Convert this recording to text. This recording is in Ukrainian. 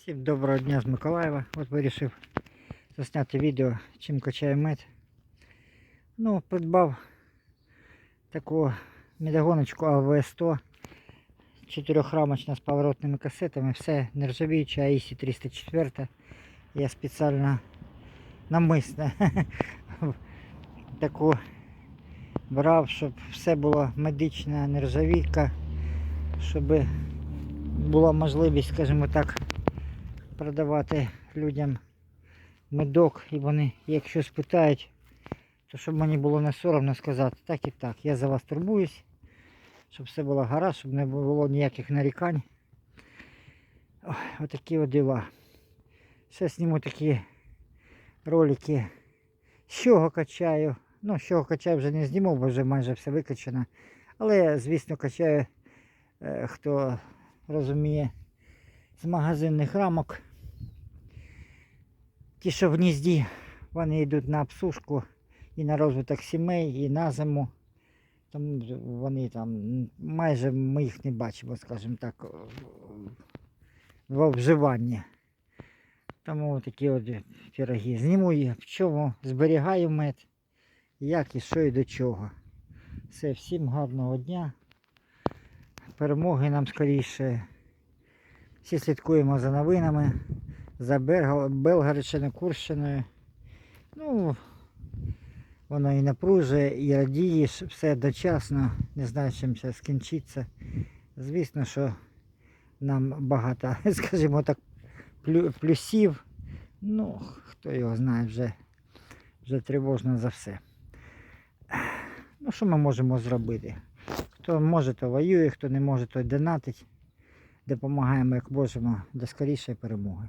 Всім доброго дня з Миколаєва. От вирішив засняти відео, чим качає мед. Ну, придбав таку медогоночку АВ-100 чотирьохрамочна з поворотними касетами. Все нержавіюче АІСі 304. Я спеціально намисне таку брав, щоб все було медична нержавійка, щоб була можливість, скажімо так, продавати людям медок, і вони, якщо спитають, то щоб мені було не соромно сказати, так і так, я за вас турбуюсь, щоб все було гаразд, щоб не було ніяких нарікань. Отакі от діла. Ще зніму такі ролики, з чого качаю. Ну, з чого качаю вже не зніму, бо вже майже все викачано. Але, звісно, качаю, е, хто розуміє, з магазинних рамок. Ті, що в гнізді, вони йдуть на обсушку і на розвиток сімей, і на зиму. Тому вони там майже ми їх не бачимо, скажімо так, во вживанні. Тому такі от пироги. Зніму їх, в чому зберігаю мед, як і що і до чого. Все, всім гарного дня. Перемоги нам скоріше. Всі слідкуємо за новинами, за Белгородщиною, Курщиною. Ну, воно і напружує, і радієш, все дочасно, не знаю, чим це скінчиться. Звісно, що нам багато, скажімо так, плюсів. Ну, хто його знає, вже, вже тривожно за все. Ну, що ми можемо зробити? Хто може, то воює, хто не може, то донатить. Допомагаємо як можемо до скорішої перемоги.